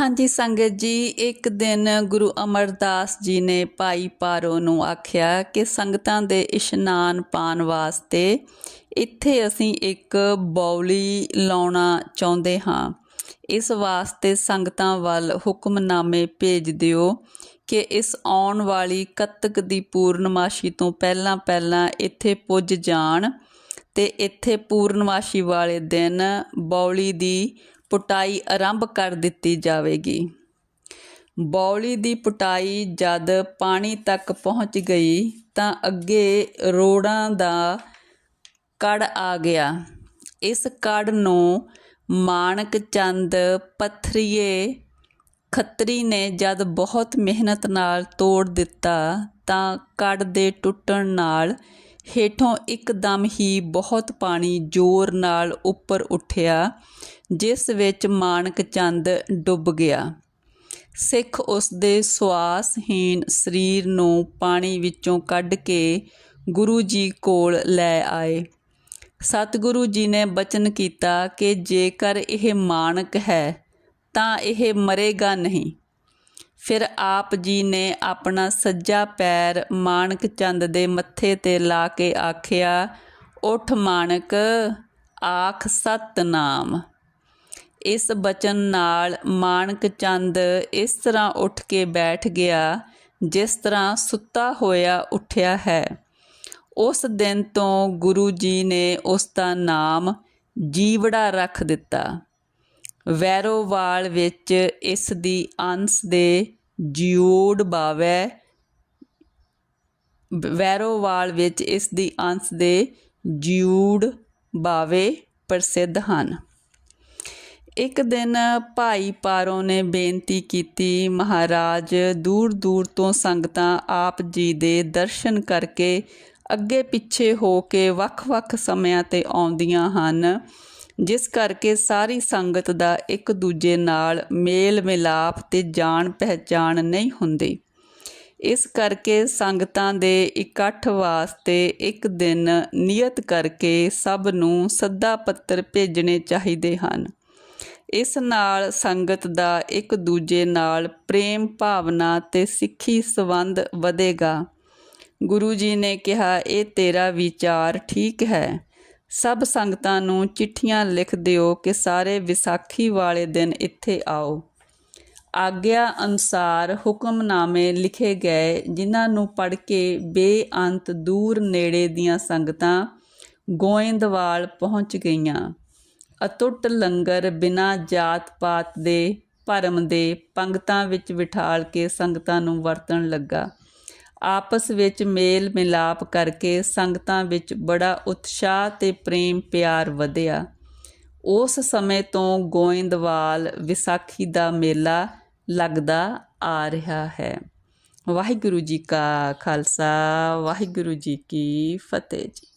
ਹਾਂਜੀ, ਸੰਗਤ ਜੀ, ਇੱਕ ਦਿਨ ਗੁਰੂ ਅਮਰਦਾਸ ਜੀ ਨੇ ਭਾਈ ਪਾਰੋ ਨੂੰ ਆਖਿਆ ਕਿ ਸੰਗਤਾਂ ਦੇ ਇਸ਼ਨਾਨ ਪਾਣ ਵਾਸਤੇ ਇੱਥੇ ਅਸੀਂ ਇੱਕ ਬੌਲੀ ਲਾਉਣਾ ਚਾਹੁੰਦੇ ਹਾਂ। ਇਸ ਵਾਸਤੇ ਸੰਗਤਾਂ ਵੱਲ ਹੁਕਮਨਾਮੇ ਭੇਜ ਦਿਓ ਕਿ ਇਸ ਆਉਣ ਵਾਲੀ ਕੱਤਕ ਦੀ ਪੂਰਨਮਾਸ਼ੀ ਤੋਂ ਪਹਿਲਾਂ ਪਹਿਲਾਂ ਇੱਥੇ ਪੁੱਜ ਜਾਣ ਤੇ ਇੱਥੇ ਪੂਰਨਮਾਸ਼ੀ ਵਾਲੇ ਦਿਨ ਬੌਲੀ ਦੀ ਪੁਟਾਈ ਆਰੰਭ ਕਰ ਦਿੱਤੀ ਜਾਵੇਗੀ। ਬੌਲੀ ਦੀ ਪੁਟਾਈ ਜਦ ਪਾਣੀ ਤੱਕ ਪਹੁੰਚ ਗਈ ਤਾਂ ਅੱਗੇ ਰੋੜਾਂ ਦਾ ਕੜ ਆ ਗਿਆ। ਇਸ ਕੜ ਨੂੰ ਮਾਣਕ ਚੰਦ ਪੱਥਰੀਏ ਖੱਤਰੀ ਨੇ ਜਦ ਬਹੁਤ ਮਿਹਨਤ ਨਾਲ ਤੋੜ ਦਿੱਤਾ ਤਾਂ ਕੜ ਦੇ ਟੁੱਟਣ ਨਾਲ ਹੇਠੋਂ ਇੱਕਦਮ ਹੀ ਬਹੁਤ ਪਾਣੀ ਜ਼ੋਰ ਨਾਲ ਉੱਪਰ ਉੱਠਿਆ। ਜਿਸ ਵਿੱਚ ਮਾਣਕ ਚੰਦ ਡੁੱਬ ਗਿਆ। ਸਿੱਖ ਉਸ ਦੇ ਸਵਾਸਹੀਨ ਸਰੀਰ ਨੂੰ ਪਾਣੀ ਵਿੱਚੋਂ ਕੱਢ ਕੇ ਗੁਰੂ ਜੀ ਕੋਲ ਲੈ ਆਏ। ਸਤਿਗੁਰੂ ਜੀ ਨੇ ਬਚਨ ਕੀਤਾ ਕਿ ਜੇਕਰ ਇਹ ਮਾਣਕ ਹੈ, ਤਾਂ ਇਹ ਮਰੇਗਾ ਨਹੀਂ। ਫਿਰ ਆਪ ਜੀ ਨੇ ਆਪਣਾ ਸੱਜਾ ਪੈਰ ਮਾਣਕ ਚੰਦ ਦੇ ਮੱਥੇ ਤੇ ਲਾ ਕੇ ਆਖਿਆ, ਉਠ ਮਾਣਕ, ਆਖ ਸਤਨਾਮ। ਇਸ ਬਚਨ ਨਾਲ ਮਾਣਕ ਚੰਦ ਇਸ ਤਰ੍ਹਾਂ ਉੱਠ ਕੇ ਬੈਠ ਗਿਆ, ਜਿਸ ਤਰ੍ਹਾਂ ਸੁੱਤਾ ਹੋਇਆ ਉੱਠਿਆ ਹੈ। ਉਸ ਦਿਨ ਤੋਂ ਗੁਰੂ ਜੀ ਨੇ ਉਸ ਦਾ ਨਾਮ ਜੀਵੜਾ ਰੱਖ ਦਿੱਤਾ। ਵੈਰੋਵਾਲ ਵਿੱਚ ਇਸ ਦੀ ਅੰਸ ਦੇ ਜਿਊੜ ਬਾਵੇ, ਵੈਰੋਵਾਲ ਵਿੱਚ ਇਸ ਦੀ ਅੰਸ ਦੇ ਜਿਊੜ ਬਾਵੇ ਪ੍ਰਸਿੱਧ ਹਨ। ਇੱਕ ਦਿਨ ਭਾਈ ਪਾਰੋ ਨੇ ਬੇਨਤੀ ਕੀਤੀ, ਮਹਾਰਾਜ, ਦੂਰ ਦੂਰ ਤੋਂ ਸੰਗਤਾਂ ਆਪ ਜੀ ਦੇ ਦਰਸ਼ਨ ਕਰਕੇ ਅੱਗੇ ਪਿੱਛੇ ਹੋ ਕੇ ਵੱਖ-ਵੱਖ ਸਮਿਆਂ ਤੇ ਆਉਂਦੀਆਂ ਹਨ, ਜਿਸ ਕਰਕੇ ਸਾਰੀ ਸੰਗਤ ਦਾ ਇੱਕ ਦੂਜੇ ਨਾਲ ਮੇਲ ਮਿਲਾਪ ਤੇ ਜਾਣ ਪਹਿਚਾਣ ਨਹੀਂ ਹੁੰਦੀ। ਇਸ ਕਰਕੇ ਸੰਗਤਾਂ ਦੇ ਇਕੱਠ ਵਾਸਤੇ ਇੱਕ ਦਿਨ ਨਿਯਤ ਕਰਕੇ ਸਭ ਨੂੰ ਸੱਦਾ ਪੱਤਰ ਭੇਜਣੇ ਚਾਹੀਦੇ ਹਨ। ਇਸ ਨਾਲ ਸੰਗਤ ਦਾ ਇੱਕ ਦੂਜੇ ਨਾਲ ਪ੍ਰੇਮ ਭਾਵਨਾ ਤੇ ਸਿੱਖੀ ਸੰਬੰਧ ਵਧੇਗਾ। ਗੁਰੂ ਜੀ ਨੇ ਕਿਹਾ, ਇਹ ਤੇਰਾ ਵਿਚਾਰ ਠੀਕ ਹੈ। ਸਭ ਸੰਗਤਾਂ ਨੂੰ ਚਿੱਠੀਆਂ ਲਿਖ ਦਿਓ ਕਿ ਸਾਰੇ ਵਿਸਾਖੀ ਵਾਲੇ ਦਿਨ ਇੱਥੇ ਆਓ। ਆਗਿਆ ਅਨੁਸਾਰ ਹੁਕਮਨਾਮੇ ਲਿਖੇ ਗਏ, ਜਿਨ੍ਹਾਂ ਨੂੰ ਪੜ੍ਹ ਕੇ ਬੇਅੰਤ ਦੂਰ ਨੇੜੇ ਦੀਆਂ ਸੰਗਤਾਂ ਗੋਇੰਦਵਾਲ ਪਹੁੰਚ ਗਈਆਂ। ਅਤੁੱਟ ਲੰਗਰ ਬਿਨਾਂ ਜਾਤ ਪਾਤ ਦੇ ਭਰਮ ਦੇ ਪੰਗਤਾਂ ਵਿੱਚ ਬਿਠਾਲ ਕੇ ਸੰਗਤਾਂ ਨੂੰ ਵਰਤਣ ਲੱਗਾ। ਆਪਸ ਵਿੱਚ ਮੇਲ ਮਿਲਾਪ ਕਰਕੇ ਸੰਗਤਾਂ ਵਿੱਚ ਬੜਾ ਉਤਸ਼ਾਹ ਤੇ ਪ੍ਰੇਮ ਪਿਆਰ ਵਧਿਆ। ਉਸ ਸਮੇਂ ਤੋਂ ਗੋਇੰਦਵਾਲ ਵਿਸਾਖੀ ਦਾ ਮੇਲਾ ਲੱਗਦਾ ਆ ਰਿਹਾ ਹੈ। ਵਾਹਿਗੁਰੂ ਜੀ ਕਾ ਖਾਲਸਾ, ਵਾਹਿਗੁਰੂ ਜੀ ਕੀ ਫਤਿਹ ਜੀ।